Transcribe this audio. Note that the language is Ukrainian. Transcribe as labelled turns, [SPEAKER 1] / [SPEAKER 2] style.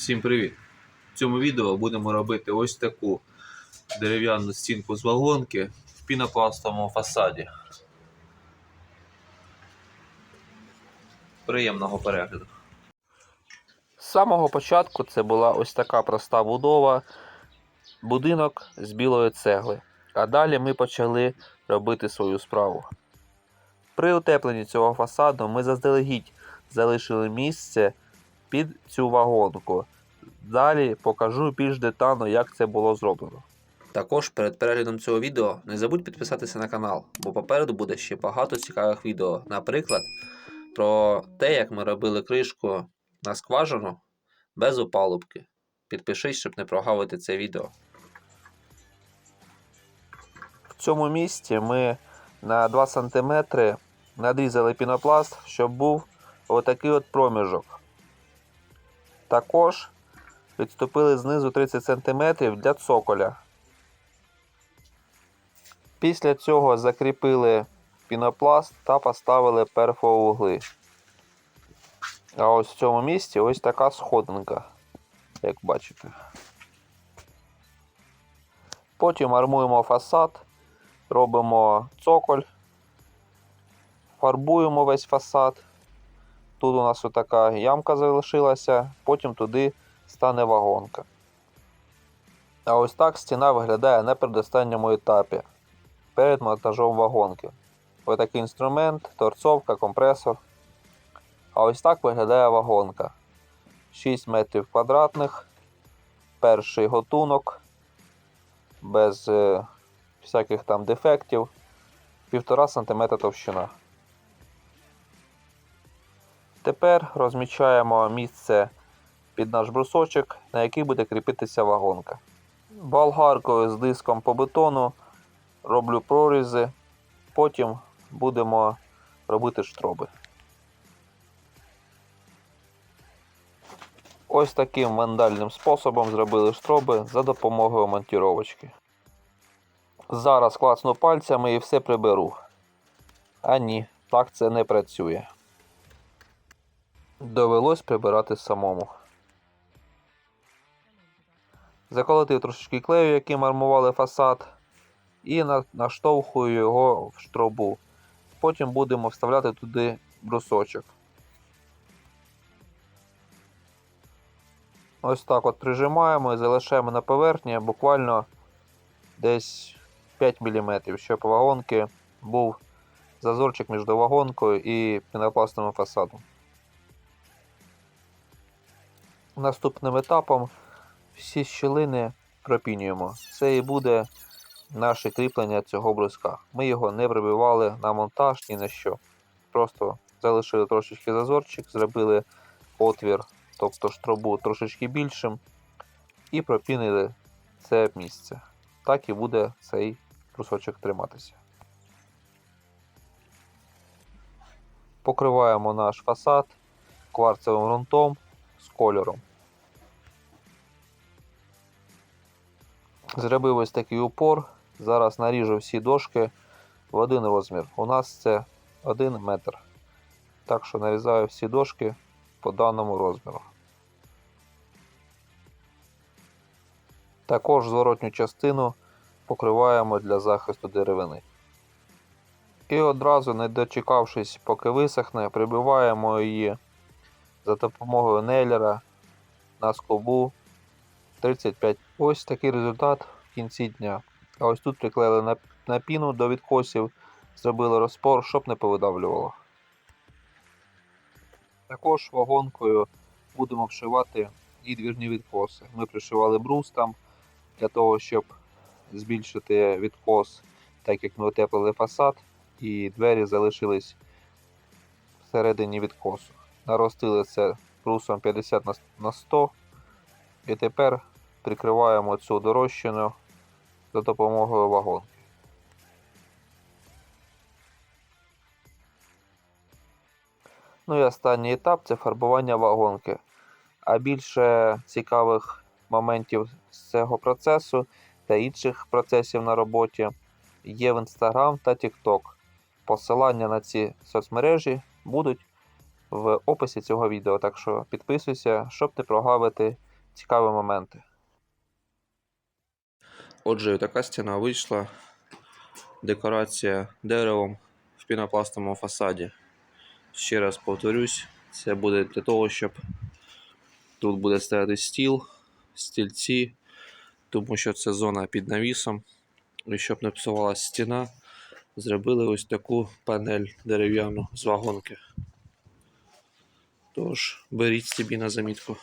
[SPEAKER 1] Всім привіт! В цьому відео будемо робити ось таку дерев'яну стінку з вагонки в пінопластовому фасаді. Приємного перегляду.
[SPEAKER 2] З самого початку це була ось така проста будова, будинок з білої цегли. А далі ми почали робити свою справу. При утепленні цього фасаду ми заздалегідь залишили місце під цю вагонку. Далі покажу більш детально, як це було зроблено. Також перед переглядом цього відео не забудь підписатися на канал, бо попереду буде ще багато цікавих відео. Наприклад, про те, як ми робили кришку на скважину без опалубки. Підпишись, щоб не прогавити це відео. В цьому місці ми на 2 см надрізали пінопласт, щоб був отакий от проміжок. Також відступили знизу 30 см для цоколя. Після цього закріпили пінопласт та поставили перфовугли. А ось в цьому місці ось така сходинка, як бачите. Потім армуємо фасад, робимо цоколь, фарбуємо весь фасад. Тут у нас отака ямка залишилася, потім туди стане вагонка. А ось так стіна виглядає на передостанньому етапі перед монтажом вагонки. Ось такий інструмент, торцовка, компресор. А ось так виглядає вагонка. 6 метрів квадратних. Перший готунок. Без е, всяких там дефектів. 1,5 см товщина. Тепер розмічаємо місце під наш брусочок, на який буде кріпитися вагонка. Болгаркою з диском по бетону роблю прорізи, потім будемо робити штроби. Ось таким вандальним способом зробили штроби за допомогою монтіровочки. Зараз клацну пальцями і все приберу. А ні, так це не працює. Довелось прибирати самому. Заколотив трошечки клею, яким армували фасад, і наштовхую його в штробу. Потім будемо вставляти туди брусочок. Ось так от прижимаємо і залишаємо на поверхні буквально десь 5 мм, щоб вагонки був зазорчик між вагонкою і пінопластовим фасадом. Наступним етапом всі щілини пропінюємо. Це і буде наше кріплення цього бруска. Ми його не прибивали на монтаж ні на що. Просто залишили трошечки зазорчик, зробили отвір, тобто штробу трошечки більшим, і пропінили це місце. Так і буде цей брусочок триматися. Покриваємо наш фасад кварцевим ґрунтом з кольором. Зробив ось такий упор. Зараз наріжу всі дошки в один розмір. У нас це 1 метр. Так що нарізаю всі дошки по даному розміру. Також зворотню частину покриваємо для захисту деревини. І одразу, не дочекавшись, поки висохне, прибиваємо її за допомогою нейлера на скобу 35. Ось такий результат в кінці дня. А ось тут приклеїли на, на піну до відкосів, зробили розпор, щоб не повидавлювало. Також вагонкою будемо вшивати і двірні відкоси. Ми пришивали брус там для того, щоб збільшити відкос, так як ми утеплили фасад, і двері залишились всередині відкосу. Наростили це брусом 50 на- на 100 і тепер прикриваємо цю дорощину за допомогою вагонки. Ну і останній етап це фарбування вагонки. А більше цікавих моментів з цього процесу та інших процесів на роботі є в Instagram та TikTok. Посилання на ці соцмережі будуть в описі цього відео, так що підписуйся, щоб не прогавити цікаві моменти. Отже, така стіна вийшла. Декорація деревом в пінопластовому фасаді. Ще раз повторюсь, це буде для того, щоб тут буде стояти стіл, стільці, тому що це зона під навісом. І щоб не псувалася стіна, зробили ось таку панель дерев'яну з вагонки. Тож, беріть собі на замітку.